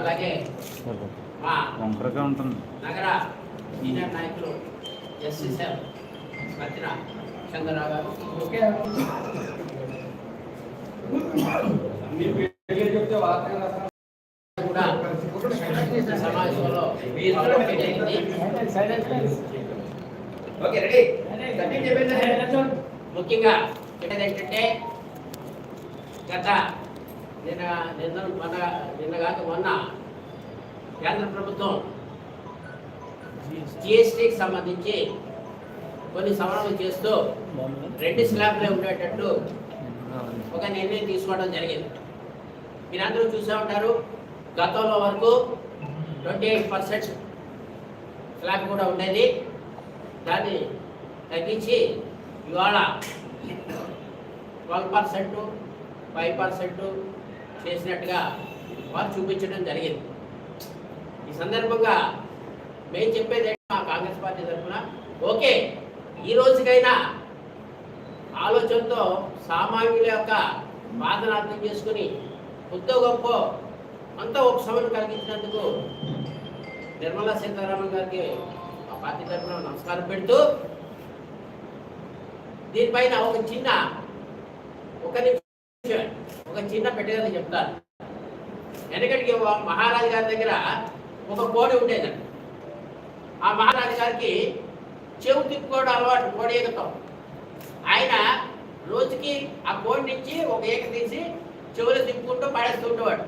అలాగే మా వంకరగా ఉంటుంది. నగర సీనియర్ నాయకులు ఎస్ఎస్ఎల్ సత్యన చంద్రరావు గారు. ముఖ్యంగా ఏంటంటే గత నిన్న నిన్న మన నిన్న కాక మొన్న కేంద్ర ప్రభుత్వం జిఎస్టీకి సంబంధించి కొన్ని సవరణలు చేస్తూ రెండు స్లాబ్లే ఉండేటట్టు ఒక నిర్ణయం తీసుకోవడం జరిగింది. మీరందరూ చూసే ఉంటారు గతంలో వరకు ట్వంటీ ఎయిట్ పర్సెంట్ స్లాబ్ కూడా ఉండేది. దాన్ని తగ్గించి ఇవాళ ట్వెల్వ్ పర్సెంట్ ఫైవ్ పర్సెంట్ చేసినట్టుగా వారు చూపించడం జరిగింది. ఈ సందర్భంగా మేము చెప్పేది మా కాంగ్రెస్ పార్టీ తరఫున ఓకే ఈ రోజుకైనా ఆలోచనతో సామాన్యుల యొక్క బాధను అర్థం చేసుకుని కొద్దో గొప్ప అంత ఉపశమనం కలిగించినందుకు నిర్మలా సీతారామన్ గారికి ఆ పార్టీ తరఫున నమస్కారం పెడుతూ దీనిపైన ఒక చిన్న ఒక నిమిషం ఒక చిన్న పెట్టగల చెప్తాను. వెనకటికి మహారాజు గారి దగ్గర ఒక కోడి ఉండేదండి ఆ మహారాజు గారికి చెవు తిప్పుకోవడం అలవాటు కోడి ఏకతం ఆయన రోజుకి ఆ కోడి నుంచి ఒక ఏక తీసి చెవులు తిప్పుకుంటూ పడేస్తూ ఉండేవాడు.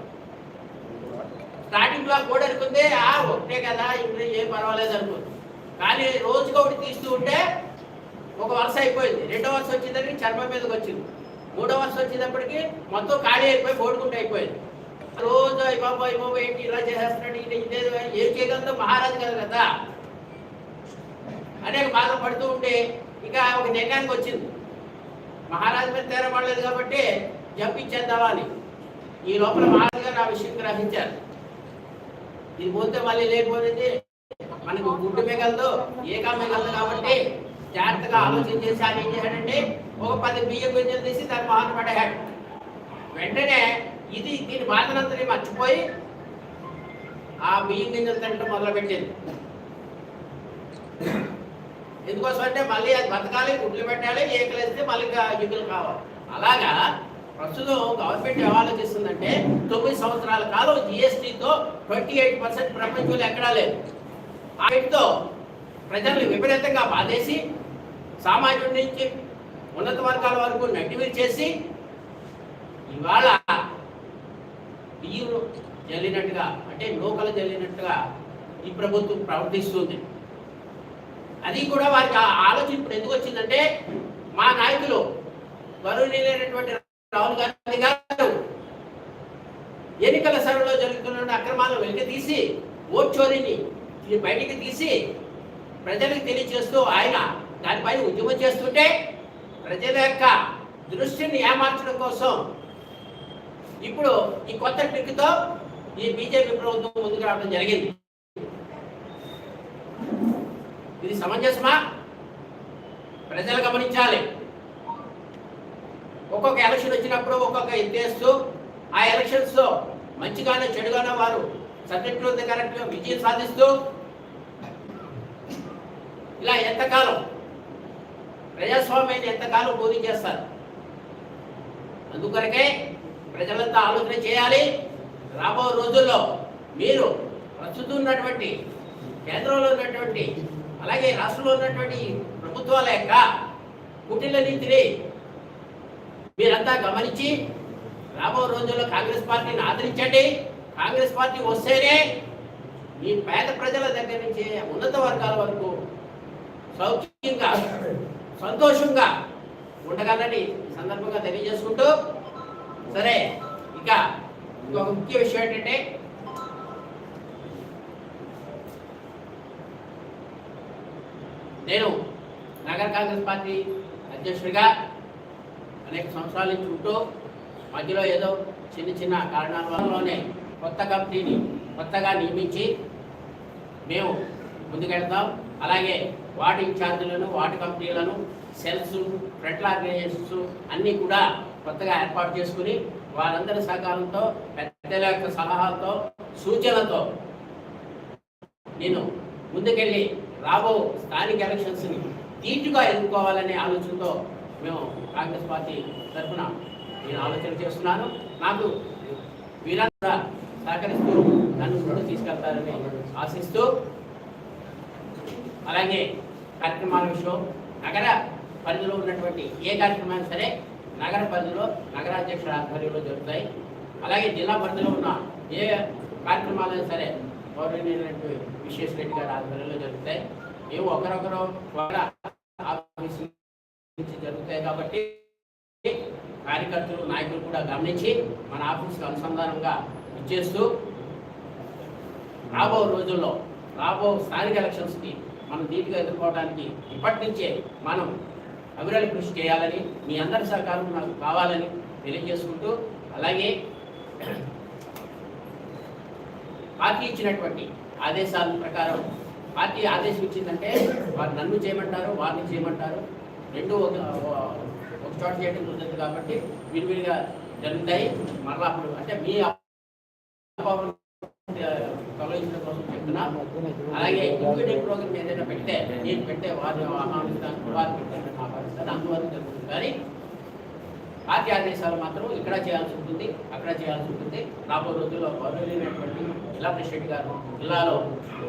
స్టార్టింగ్లో ఆ కోడి అనుకుంది ఆ ఒకటే కదా ఇప్పుడు ఏం పర్వాలేదు అనుకుంది. కానీ రోజుకి ఒకటి తీస్తూ ఉంటే ఒక వరుస అయిపోయింది. రెండో వరుస వచ్చేసరికి చర్మం మీదకి వచ్చింది. మూడో వరుస వచ్చేటప్పటికి మొత్తం ఖాళీ అయిపోయి కోడుకుంటూ అయిపోయింది. రోజు అయిపోయి అయిపోయి ఏంటి ఇలా చేసేస్తున్నాడు ఇది ఇదే ఏం చేయగలదో మహారాజు కదా కదా. అనేక బాధలు పడుతూ ఉంటే ఇక ఒక నిర్ణయానికి వచ్చింది. మహారాజు మీద తేరపడలేదు కాబట్టి జంపించేద్దామని ఈ లోపల మహారాజు గారు ఆ విషయం గ్రహించారు. ఇది పోతే మళ్ళీ లేకపోతే మనకు గుడ్డు మిగలదు ఏకా మిగలదు కాబట్టి జాగ్రత్తగా ఆలోచన చేసి ఆయన ఏం చేశాడంటే ఒక పది బియ్యం గింజలు తీసి దాని మొహన పడేయాడు వెంటనే ఇది దీని బాధనంతని మర్చిపోయి ఆ బియ్యం గింజలు తినడం మొదలుపెట్టింది ఎందుకోసం అంటే మళ్ళీ అది బతకాలి గుడ్లు పెట్టాలి ఏకలేస్తే మళ్ళీ యుగులు కావాలి. అలాగా ప్రస్తుతం గవర్నమెంట్ ఏం ఆలోచిస్తుందంటే తొమ్మిది సంవత్సరాల కాలం జిఎస్టీతో ట్వంటీ ఎయిట్ పర్సెంట్ ప్రపంచంలో ఎక్కడా లేదు. ఆ ప్రజల్ని విపరీతంగా బాధేసి సామాన్యుడి నుంచి ఉన్నత వర్గాల వరకు నెట్టివేట్ చేసి ఇవాళ బియ్యం జల్లినట్టుగా అంటే లోకల జల్లినట్టుగా ఈ ప్రభుత్వం ప్రవర్తిస్తుంది. అది కూడా వారికి ఆ ఆలోచన ఇప్పుడు ఎందుకు వచ్చిందంటే మా నాయకులు గౌరవనీయులైనటువంటి రాహుల్ గాంధీ గారు ఎన్నికల సభలో జరుగుతున్న అక్రమాలను వెలికి తీసి ఓట్ చోరీని బయటికి తీసి ప్రజలకు తెలియజేస్తూ ఆయన దానిపైన ఉద్యమం చేస్తుంటే ప్రజల యొక్క దృష్టిని ఏమార్చడం కోసం ఇప్పుడు ఈ కొత్త ట్రిక్తో ఈ బీజేపీ ప్రభుత్వం ముందుకు రావడం జరిగింది. ఇది సమంజసమా? ప్రజలు గమనించాలి. ఒక్కొక్క ఎలక్షన్ వచ్చినప్పుడు ఒక్కొక్క ఎత్తేస్తూ ఆ ఎలక్షన్స్లో మంచిగానో మంచిగానే చెడుగానే వారు సబ్జెక్ట్ కరెక్ట్గా విజయం సాధిస్తూ ఇలా ఎంతకాలం ప్రజాస్వామ్యాన్ని ఎంతకాలం బోధి చేస్తారు. అందుకొరకే ప్రజలంతా ఆలోచన చేయాలి. రాబో రోజుల్లో మీరు ప్రస్తుతం ఉన్నటువంటి కేంద్రంలో ఉన్నటువంటి అలాగే రాష్ట్రంలో ఉన్నటువంటి ప్రభుత్వాల యొక్క కుటిల నీతిని మీరంతా గమనించి రాబో రోజుల్లో కాంగ్రెస్ పార్టీని ఆదరించండి. కాంగ్రెస్ పార్టీ వస్తేనే ఈ పేద ప్రజల దగ్గర నుంచి ఉన్నత వర్గాల వరకు సౌఖ్యంగా సంతోషంగా ఉండగలని సందర్భంగా తెలియజేసుకుంటూ సరే ఇక ఇంకొక ముఖ్య విషయం ఏంటంటే నేను నగర కాంగ్రెస్ పార్టీ అధ్యక్షుడిగా అనేక సంవత్సరాల నుంచి ఉంటూ మధ్యలో ఏదో చిన్న చిన్న కారణాల వల్లనే కొత్త కంపెనీని కొత్తగా నియమించి మేము ముందుకెళ్తాం. అలాగే వాటి ఇన్ఛార్జీలను వాటి కంపెనీలను సెల్స్ ఫ్రంట్ ఆర్గనైజేషన్స్ అన్నీ కూడా కొత్తగా ఏర్పాటు చేసుకుని వారందరి సహకారంతో పెద్ద పెద్దల యొక్క సలహాలతో సూచనలతో నేను ముందుకెళ్ళి రాబో స్థానిక ఎలక్షన్స్ని తీటుగా ఎదుర్కోవాలనే ఆలోచనతో మేము కాంగ్రెస్ పార్టీ తరఫున నేను ఆలోచన చేస్తున్నాను. నాకు వీరంతా సహకరిస్తూ నన్ను ముందుకు తీసుకెళ్తారని ఆశిస్తూ అలాగే కార్యక్రమాల విషయం నగర పరిధిలో ఉన్నటువంటి ఏ కార్యక్రమాలు సరే నగర పరిధిలో నగరాధ్యక్షుల ఆధ్వర్యంలో జరుగుతాయి. అలాగే జిల్లా పరిధిలో ఉన్న ఏ కార్యక్రమాలైనా సరే గౌరవనీయులైనటువంటి విశ్వేశ్వర రెడ్డి గారి ఆధ్వర్యంలో జరుగుతాయి. మేము ఒకరొకరు ఆఫీస్ నుంచి జరుగుతాయి కాబట్టి కార్యకర్తలు నాయకులు కూడా గమనించి మన ఆఫీస్కి అనుసంధానంగా ఇచ్చేస్తూ రాబో రోజుల్లో రాబో స్థానిక ఎలక్షన్స్కి మనం ధీటుగా ఎదుర్కోవడానికి ఇప్పటి నుంచే మనం అభివృద్ధి కృషి చేయాలని మీ అందరి సహకారం నాకు కావాలని తెలియజేసుకుంటూ అలాగే పార్టీ ఇచ్చినటువంటి ఆదేశాల ప్రకారం పార్టీ ఆదేశం ఇచ్చిందంటే వారు నన్ను చేయమంటారు వారిని చేయమంటారు. రెండు ఒక ఒక చోట చేయడం కుదరదు కాబట్టి విడివిడిగా జరుగుతాయి. మరలా అప్పుడు అంటే మీ అలాగే ఇంక్లూడింగ్ ప్రోగ్రామ్ ఏదైనా పెడితే నేను పెట్టే వారిని ఆహ్వానిస్తాను వారు పెట్టే ఆహ్వానిస్తాను అందువల్ల జరుగుతుంది. కానీ పార్టీ ఆదేశాలు మాత్రం ఇక్కడ చేయాల్సి ఉంటుంది అక్కడ చేయాల్సి ఉంటుంది. రాబో రోజుల్లో గౌరవనీయమైనటువంటి జిల్లా ప్రెసిడెంట్ గారు జిల్లాలో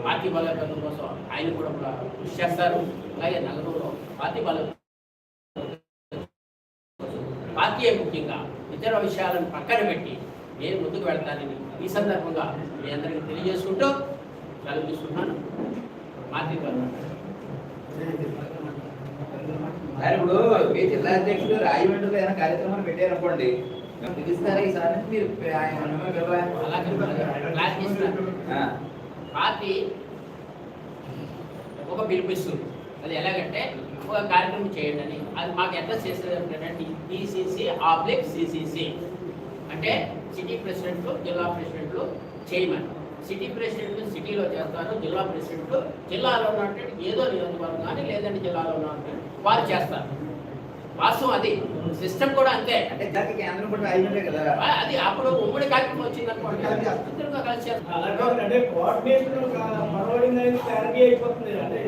పార్టీ బలోపేతం కోసం ఆయన కూడా కూడా కృషి చేస్తారు. అలాగే నగరంలో పార్టీ బలో పార్టీయే ముఖ్యంగా ఇతర విషయాలను పక్కన పెట్టి నేను ముందుకు వెళ్తానని ఈ సందర్భంగా మీ అందరికీ తెలియజేసుకుంటూ పార్టీ ద్వారా సార్ ఇప్పుడు మీ జిల్లా అధ్యక్షుడు రాజమండ్రిలో ఏదైనా కార్యక్రమాలు పెట్టారనుకోండి పిలుస్తారా ఈసారి మీరు పార్టీ ఒక పిలిపిస్తుంది. అది ఎలాగంటే ఒక కార్యక్రమం చేయండి అని. అది మాకు ఎంత చేసేది అంటే టీసీసీ ఆబ్లిక్ సిసిసి. అంటే సిటీ ప్రెసిడెంట్లు జిల్లా ప్రెసిడెంట్లు చేయమని. సిటీ ప్రెసిడెంట్ సిటీలో చేస్తారు జిల్లా ప్రెసిడెంట్ జిల్లాలో ఉన్నటువంటి ఏదో నియోజకవర్గం కానీ లేదంటే జిల్లాలో ఉన్నటువంటి వారు చేస్తారు. వాస్తవం అది. సిస్టమ్ కూడా అంతే. అంటే దానికి కేంద్రం కూడా రాజమండ్రి కదా. అది అప్పుడు ఉమ్మడి కార్యక్రమం వచ్చింది అనుకోండి. ఇద్దరుగా కలిసి అంటే కోఆర్డినేషన్ మరవడింది అనేది క్లారిటీ అయిపోతుంది. అంటే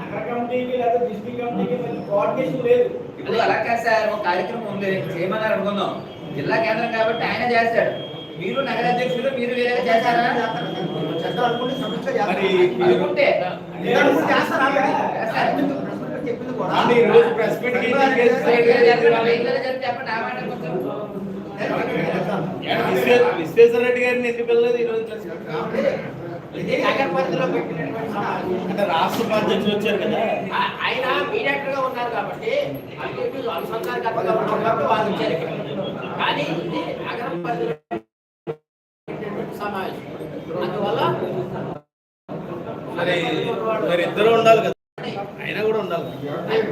నగర కమిటీకి లేదా డిస్ట్రిక్ట్ కమిటీకి మళ్ళీ కోఆర్డినేషన్ లేదు. ఇప్పుడు అలా కాదు సార్ ఒక కార్యక్రమం ఉంది. చేయమన్నారు అనుకుందాం. జిల్లా కేంద్రం కాబట్టి ఆయన చేస్తాడు. మీరు నగర అధ్యక్షులు మీరు అనుకుంటే. చెప్పండి ఆ మాట కొంచెం. విశ్వేశ్వర రెడ్డి గారిని ఎందుకు పిల్లలేదు ఈ రోజు ఇది నగర పరిధిలో పెట్టినటువంటి సమావేశం. అంటే రాష్ట్ర అధ్యక్షులు వచ్చారు కదా. ఆయన మీడియేటర్గా ఉన్నారు కాబట్టి వాళ్ళు ఇక్కడ. కానీ నగరం పరిధిలో పెట్టినటువంటి సమావేశం అందువల్ల మరి మరి ఇద్దరు ఉండాలి కదా. ఆయన కూడా ఉండాలి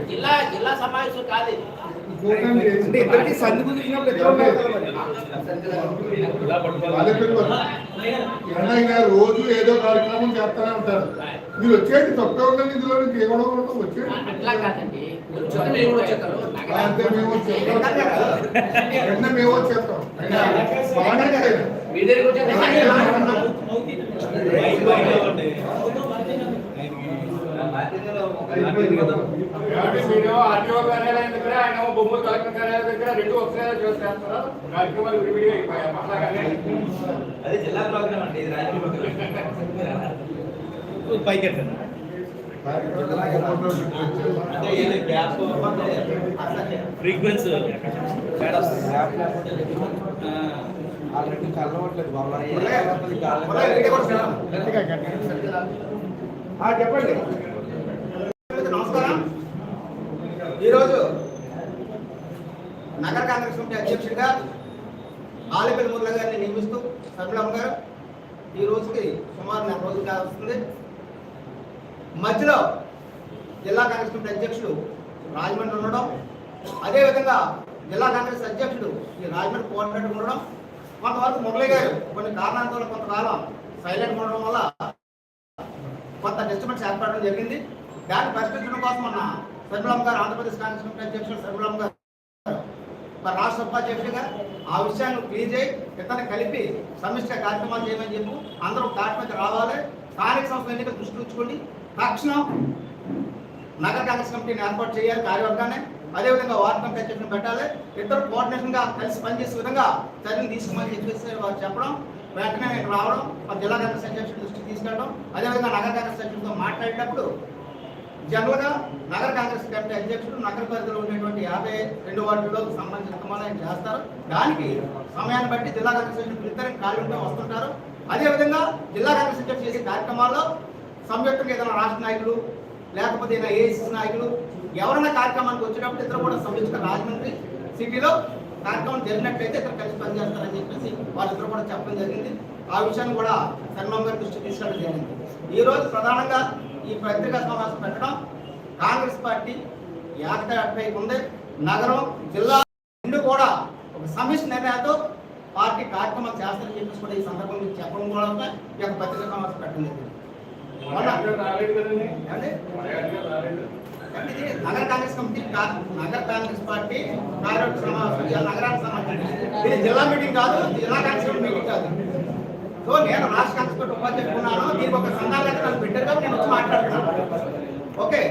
జిల్లా జిల్లా సమావేశం కాదు అంటే ఇద్దరికి సంధి కుదిరినప్పుడు గారు రోజు ఏదో కార్యక్రమం చేస్తానే ఉంటారు. మీరు వచ్చేది తక్కువ ఉన్న నిధిలో నుంచి ఏ గొడవ ఉండదు వచ్చేది అంతే మేము వచ్చేస్తాం. వెంటనే మేము వచ్చేస్తాం. అయినా బాగానే చేయదు. మీ దగ్గరికి వచ్చేది కాబట్టి మీరు ఆర్టీఓ కార్యాలయం దగ్గర ఆయన బొమ్మలు కలెక్టర్ కార్యాలయం దగ్గర రెండు ఒకసారి చేస్తారు కార్యక్రమాలు విడివిడిగా అయిపోయాయి అట్లాగే అది జిల్లా ప్రోగ్రామ్ అండి ఇది రాజకీయ ప్రోగ్రామ్. పైకి ఎత్తండి. అంటే ఇది గ్యాప్ ఫ్రీక్వెన్సీ. ఆల్రెడీ కలవట్లేదు చెప్పండి నమస్కారం ఈరోజు నగర కాంగ్రెస్ కమిటీ అధ్యక్షుడిగా ఆలపల్లి మురళ గారిని నియమిస్తూ సభ్యులమ్మ గారు ఈ రోజుకి సుమారు నెల రోజులు కావస్తుంది మధ్యలో జిల్లా కాంగ్రెస్ కమిటీ అధ్యక్షుడు రాజమండ్రి ఉండడం అదేవిధంగా జిల్లా కాంగ్రెస్ అధ్యక్షుడు ఈ రాజమండ్రి కోఆర్డినేటర్ ఉండడం కొంతవరకు మురళి గారు కొన్ని కారణాల వల్ల కొంతకాలం సైలెంట్ ఉండడం వల్ల కొంత డిస్టర్బెన్స్ ఏర్పడడం జరిగింది. దాన్ని పరిష్కరించడం కోసం మన సర్బులం గారు ఆంధ్రప్రదేశ్ కాంగ్రెస్ కమిటీ అధ్యక్షుడు సర్బులం గారు మరి రాష్ట్ర ఉపాధ్యక్షుడిగా ఆ విషయాన్ని క్లీన్ చేయి ఇతను కలిపి సమిష్ట కార్యక్రమాలు చేయమని చెప్పు అందరూ దాటి రావాలి. స్థానిక సంస్థ ఎన్నికలు దృష్టి ఉంచుకోండి. తక్షణం నగర కాంగ్రెస్ కమిటీని ఏర్పాటు చేయాలి కార్యవర్గాన్ని. అదేవిధంగా వార్డు కమిటీ పెట్టాలి. ఇద్దరు కోఆర్డినేషన్గా కలిసి పనిచేసే విధంగా చర్యలు తీసుకోమని చెప్పేసి వారు చెప్పడం వెంటనే రావడం జిల్లా కాంగ్రెస్ అధ్యక్షుడి దృష్టికి తీసుకెళ్ళడం అదేవిధంగా నగర కాంగ్రెస్ అధ్యక్షుడితో మాట్లాడేటప్పుడు జనరల్గా నగర కాంగ్రెస్ కమిటీ అధ్యక్షుడు నగర పరిధిలో ఉండేటువంటి యాభై రెండు వార్డుల్లో సంబంధించిన సమాధానం చేస్తారు. దానికి సమయాన్ని బట్టి జిల్లా కాంగ్రెస్ అధ్యక్షుడు ఇద్దరు ఖాళీ ఉంటే వస్తుంటారు. అదేవిధంగా జిల్లా కాంగ్రెస్ అధ్యక్షుడు చేసే కార్యక్రమాల్లో సంయుక్తంగా ఏదైనా రాష్ట్ర నాయకులు లేకపోతే ఏదైనా ఏఐసిసి నాయకులు ఎవరైనా కార్యక్రమానికి వచ్చినప్పుడు ఇద్దరు కూడా సంయుక్త రాజమండ్రి సిటీలో కార్యక్రమం జరిగినట్లయితే ఇద్దరు కలిసి పనిచేస్తారని చెప్పేసి వాళ్ళిద్దరు కూడా చెప్పడం జరిగింది. ఆ విషయాన్ని కూడా చంద్రబాబు గారి దృష్టికి తీసుకెళ్ళడం జరిగింది. ఈరోజు ప్రధానంగా ఈ పత్రికా సమావేశం పెట్టడం కాంగ్రెస్ పార్టీ ఏకతాటిపై ఉంది. నగరం జిల్లా రెండు కూడా ఒక సమిష్టి నిర్ణయంతో పార్టీ కార్యక్రమాలు చేస్తారని చెప్పేసి కూడా ఈ సందర్భంగా చెప్పడం కూడా ఈ యొక్క పత్రికా సమావేశం పెట్టడం నగర కాంగ్రెస్ కమిటీ నగర కాంగ్రెస్ పార్టీ కార్యవర్గ సమావేశం. నగరానికి ఇది జిల్లా మీటింగ్ కాదు జిల్లా కాంగ్రెస్ కమిటీ మీటింగ్ కాదు. సో నేను రాష్ట్ర కాంగ్రెస్ పార్టీ ఉపాధ్యక్షుడు ఉన్నాను. దీనికి ఒక సంఘాలు నన్ను పెట్టారు నేను వచ్చి మాట్లాడుతున్నాను. ఓకే.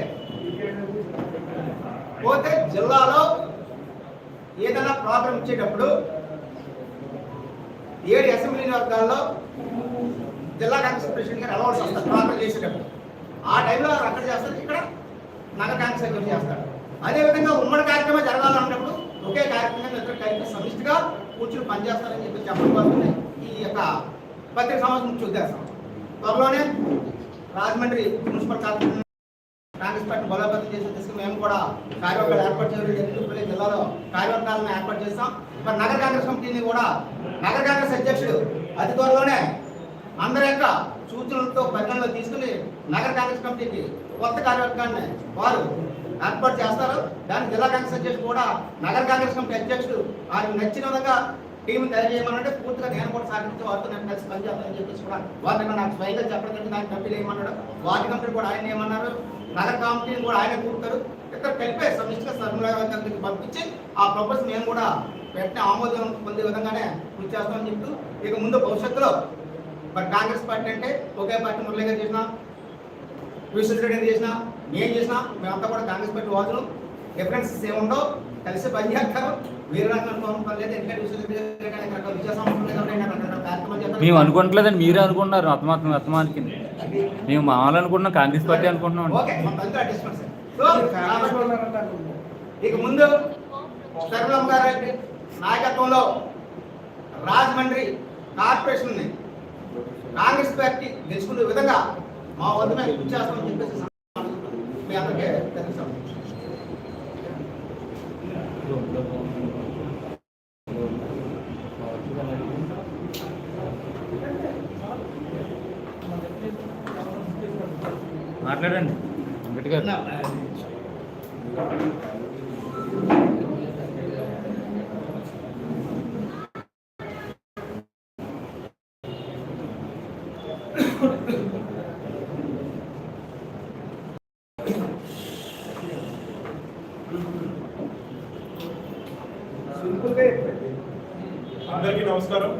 పోతే జిల్లాలో ఏదైనా ప్రాబ్లం ఇచ్చేటప్పుడు ఏడు అసెంబ్లీ వర్గాల్లో జిల్లా కాంగ్రెస్ ప్రెసిడెంట్ గారు అలవాటు చేస్తారు ప్రోగ్రామ్ చేసేటప్పుడు. ఆ టైంలో అక్కడ చేస్తారు ఇక్కడ నగర కాంగ్రెస్ అధ్యక్షుడు చేస్తారు. అదేవిధంగా ఉమ్మడి కార్యక్రమం జరగాలన్నప్పుడు ఒకే కార్యక్రమం ఇద్దరు కలిపి సమిష్టిగా కూర్చుని పనిచేస్తారని చెప్పి చెప్పడం కోసమే ఈ యొక్క పత్రిక సమావేశం ముఖ్య త్వరలోనే Rajahmundry municipal corporation Congress party బలోపేతం చేసే దిశగా మేము కూడా కార్యవర్గాలు ఏర్పాటు చేయడం జరిగింది. జిల్లాలో కార్యవర్గాలను ఏర్పాటు చేస్తాం. మరి నగర కాంగ్రెస్ కమిటీని కూడా నగర కాంగ్రెస్ అధ్యక్షుడు అతి త్వరలోనే అందరి యొక్క సూచనలతో పరిగణలో తీసుకుని నగర కాంగ్రెస్ కమిటీకి కొత్త కార్యవర్గాన్ని వారు ఏర్పాటు చేస్తారు. దాని జిల్లా కాంగ్రెస్ అధ్యక్షుడు కూడా నగర కాంగ్రెస్ కమిటీ అధ్యక్షుడు వారికి నచ్చిన విధంగా టీం తయారు పూర్తిగా నేను కూడా సహకరించి వారితో నేను కలిసి పనిచేస్తానని చెప్పేసి కూడా వారు నిన్న నాకు స్వయంగా చెప్పడం జరిగింది ఆయన కంపెనీ ఏమన్నాడు వాటి కంపెనీ కూడా ఆయన ఏమన్నారు? నగర కమిటీని కూడా ఆయన కూర్చారు ఇక్కడ కలిపే సమిష్టిగా పంపించి ఆ ప్రపోజ్ మేము కూడా వెంటనే ఆమోదం పొందే విధంగానే కృషి చేస్తామని చెప్తూ ఇక ముందు భవిష్యత్తులో మరి కాంగ్రెస్ పార్టీ అంటే ఒకే పార్టీ మురళీ గారు చేసిన విశ్వరెడ్డి చేసిన నేను చేసిన మేమంతా కూడా కాంగ్రెస్ పార్టీ వాదులు. డిఫరెన్సెస్ ఏముండవు. కలిసి పనిచేస్తారు చేస్తారు. మేము అనుకోవట్లేదండి మీరే అనుకుంటున్నారు. అతమాత్మ అతమానికి మేము మామూలు అనుకుంటున్నాం. కాంగ్రెస్ పార్టీ అనుకుంటున్నాం ఇక ముందు సర్వం గారి నాయకత్వంలో రాజమండ్రి కార్పొరేషన్ని కాంగ్రెస్ పార్టీ గెలుచుకునే విధంగా మా వద్ద మేము కృషి చేస్తామని చెప్పేసి మీ అందరికీ తెలుస్తాం అందరికీ నమస్కారం.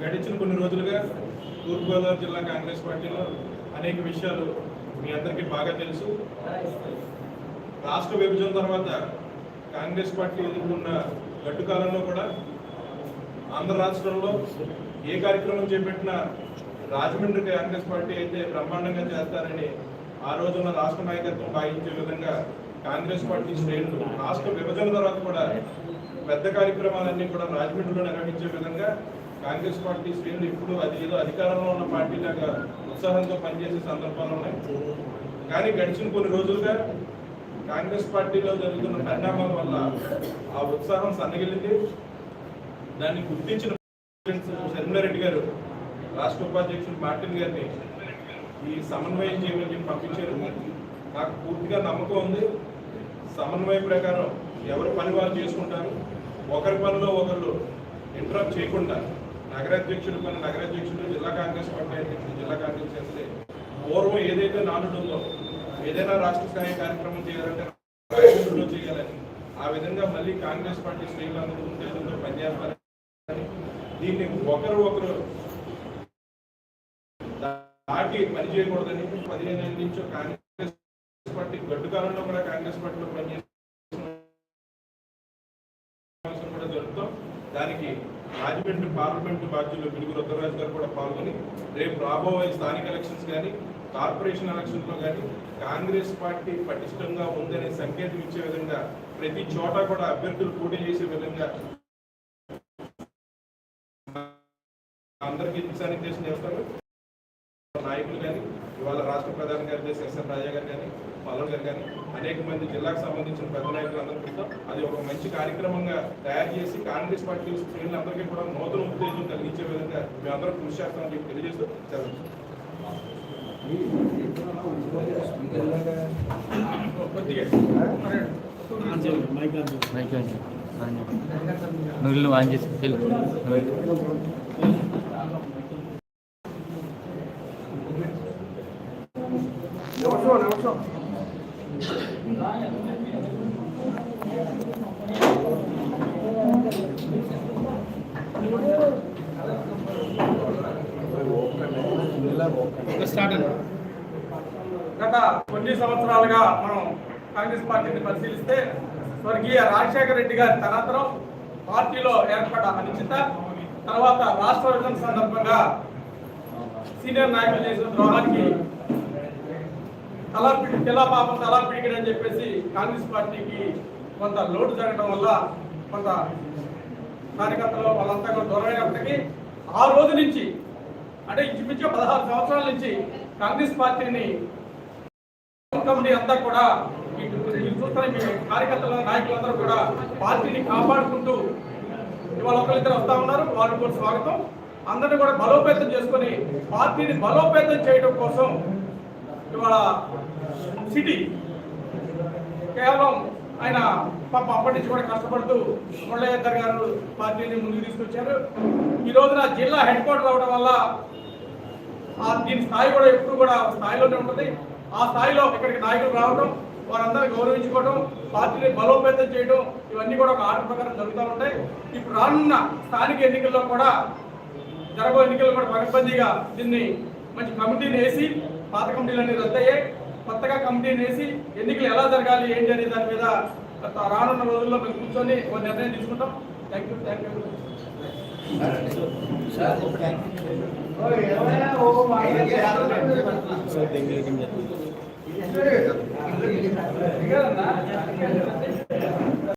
గడిచిన కొన్ని రోజులుగా తూర్పుగోదావరి జిల్లా కాంగ్రెస్ పార్టీలో అనేక విషయాలు మీ అందరికీ బాగా తెలుసు. రాష్ట్ర విభజన తర్వాత కాంగ్రెస్ పార్టీ ఎదుర్కొన్న గట్టు కాలంలో కూడా ఆంధ్ర రాష్ట్రంలో ఏ కార్యక్రమం చేపట్టినా రాజమండ్రి కాంగ్రెస్ పార్టీ అయితే బ్రహ్మాండంగా చేస్తారని ఆ రోజున రాష్ట్ర నాయకత్వం భావించే విధంగా కాంగ్రెస్ పార్టీ శ్రేణులు రాష్ట్ర విభజన తర్వాత కూడా పెద్ద కార్యక్రమాలన్నీ కూడా రాజమండ్రిలో నిర్వహించే విధంగా కాంగ్రెస్ పార్టీ శ్రేణులు ఇప్పుడు అది ఏదో అధికారంలో ఉన్న పార్టీలాగా ఉత్సాహంతో పనిచేసే సందర్భాలు ఉన్నాయి. కానీ గడిచిన కొన్ని రోజులుగా కాంగ్రెస్ పార్టీలో జరుగుతున్న పరిణామాల వల్ల ఆ ఉత్సాహం సన్నగిలింది. దాన్ని గుర్తించిన శర్మిలారెడ్డి గారు రాష్ట్ర ఉపాధ్యక్షుడు మార్టిన్ గారిని ఈ సమన్వయం చేయమని చెప్పి పంపించారు. నాకు పూర్తిగా నమ్మకం ఉంది. సమన్వయం ప్రకారం ఎవరి పని వారు చేసుకుంటారు ఒకరి పనిలో ఒకరు ఇంటరాక్ట్ చేయకుండా నగరాధ్యక్షుడు పని నగరాధ్యక్షుడు జిల్లా కాంగ్రెస్ పార్టీ అధ్యక్షుడు జిల్లా కాంగ్రెస్ చేస్తే పూర్వం ఏదైతే నానుడుందో ఏదైనా రాష్ట్ర స్థాయి కార్యక్రమం చేయాలంటే చేయాలని ఆ విధంగా మళ్ళీ కాంగ్రెస్ పార్టీ శ్రేణులందరూ ఉద్యోగంతో పనిచేస్తారు దీన్ని ఒకరు ఒకరు దాటి పని చేయకూడదని పదిహేను ఏళ్ళ నుంచి కాంగ్రెస్ పార్టీ గడ్డు కాలంలో కూడా కాంగ్రెస్ పార్టీలో పనిచేస్తున్న కూడా జరుగుతాం దానికి రాజమండ్రి పార్లమెంట్ బాధ్యులు పిడుగు రుద్రరాజు గారు కూడా పాల్గొని రేపు రాబోయే స్థానిక ఎలక్షన్స్ కానీ కార్పొరేషన్ ఎలక్షన్స్లో కానీ కాంగ్రెస్ పార్టీ పటిష్టంగా ఉందనే సంకేతం ఇచ్చే విధంగా ప్రతి చోట కూడా అభ్యర్థులు పోటీ చేసే విధంగా అందరికీ దిశానిర్దేశం చేస్తారు. నాయకులు కానీ ఇవాళ రాష్ట్ర ప్రధాన కార్యదర్శి ఎస్ఎం రాజా గారు కానీ పల్లవ్ గారు కానీ అనేక మంది జిల్లాకు సంబంధించిన పెద్ద నాయకులు అందరూ కూడా అది ఒక మంచి కార్యక్రమంగా తయారు చేసి కాంగ్రెస్ పార్టీ శ్రేణులందరికీ కూడా నూతన ఉత్తేజం కలిగించే విధంగా మేమందరం కృషి చేస్తామని చెప్పి తెలియజేస్తూ ఆన్ నువ్వు ఆన్ చేసి గత కొన్ని సంవత్సరాలుగా మనం కాంగ్రెస్ పార్టీని పరిశీలిస్తే స్వర్గీయ రాజశేఖర రెడ్డి గారి తనంతరం పార్టీలో ఏర్పడ్డ అనిశ్చిత తర్వాత రాష్ట్ర విభజన సందర్భంగా సీనియర్ నాయకులు చేసిన ద్రోహానికి తలా తెలా పాపం తలా పిడికిడి అని చెప్పేసి కాంగ్రెస్ పార్టీకి కొంత లోటు జరగడం వల్ల కొంత కార్యకర్తలు వాళ్ళంతా కూడా దూరమైనప్పటికీ ఆ రోజు నుంచి అంటే ఇంచుమించు పదహారు సంవత్సరాల నుంచి కాంగ్రెస్ పార్టీని కమిటీ అంతా కూడా ఇటు- చూస్తున్న మీ కార్యకర్తల నాయకులందరూ కూడా పార్టీని కాపాడుకుంటూ ఇవాళ ఒకరిద్దరు వస్తా ఉన్నారు. వారికి కూడా స్వాగతం. అందరిని కూడా బలోపేతం చేసుకొని పార్టీని బలోపేతం చేయడం కోసం ఇవాళ సిటీ కేవలం ఆయన పాప అప్పటి నుంచి కూడా కష్టపడుతూ మురళీధర్ గారు పార్టీని ముందుకు తీసుకొచ్చారు. ఈ రోజున జిల్లా హెడ్ క్వార్టర్ అవడం వల్ల దీని స్థాయి కూడా ఎప్పుడు కూడా ఒక స్థాయిలోనే ఉంటుంది. ఆ స్థాయిలో ఇక్కడికి నాయకులు రావడం వారందరినీ గౌరవించుకోవడం పార్టీని బలోపేతం చేయడం ఇవన్నీ కూడా ఒక ఆర్డర్ ప్రకారం జరుగుతూ ఉంటాయి. ఇప్పుడు రానున్న స్థానిక ఎన్నికల్లో కూడా జరగబో ఎన్నికల్లో కూడా పగబందీగా దీన్ని మంచి కమిటీని వేసి పాత కమిటీలు రద్దయ్యాయి. కొత్తగా కమిటీని వేసి ఎన్నికలు ఎలా జరగాలి ఏంటి అనే దాని మీద రానున్న రోజుల్లో మేము కూర్చొని ఒక నిర్ణయం తీసుకుంటాం. థ్యాంక్ యూ థ్యాంక్ యూ దగ్గరికి చెప్పండి. దిగారన్నా